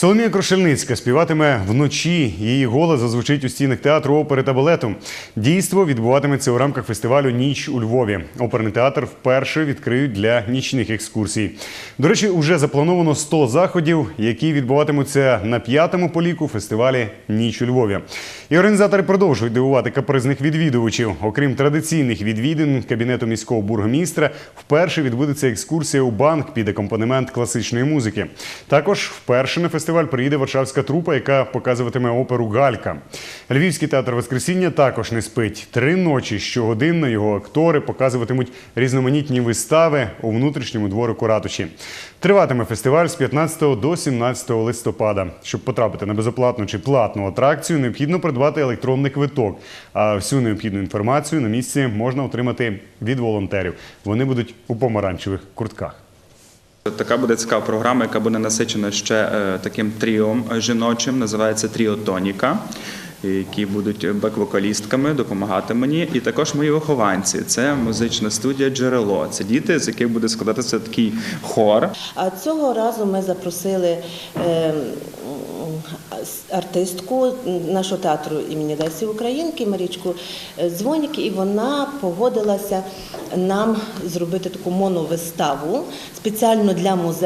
Соломія Крошельницька співатиме вночі. Її голос зазвучить у стінах театру опери та балету. Дійство відбуватиметься у рамках фестивалю Ніч у Львові. Оперний театр вперше відкриють для нічних екскурсій. До речі, уже заплановано 100 заходів, які відбуватимуться на п'ятому поліку фестивалі Ніч у Львові. І організатори продовжують дивувати капризних відвідувачів. Окрім традиційних відвідин кабінету міського бургомістра, вперше відбудеться екскурсія у банк під акомпанемент класичної музики. Також вперше на фестиваль приїде варшавська трупа, яка показуватиме оперу Галька. Львівський театр Воскресіння також не спить. Три ночі щогодинно його актори показуватимуть різноманітні вистави у внутрішньому дворику ратуші. Триватиме фестиваль з 15 до 17 листопада. Щоб потрапити на безоплатну чи платну атракцію, необхідно придбати електронний квиток. А всю необхідну інформацію на місці можна отримати від волонтерів. Вони будуть у помаранчевих куртках. Така буде цікава програма, яка буде насичена ще е, таким тріом жіночим, називається Тріо Тоніка, які будуть бек-вокалістками, допомагати мені. І також мої вихованці. Це музична студія Джерело. Це діти, з яких буде складатися такий хор. А цього разу ми запросили е, с- артистку нашого театру імені Лесі Українки Марічку е, Дзвонік, і вона погодилася нам зробити таку моновиставу спеціально для музею.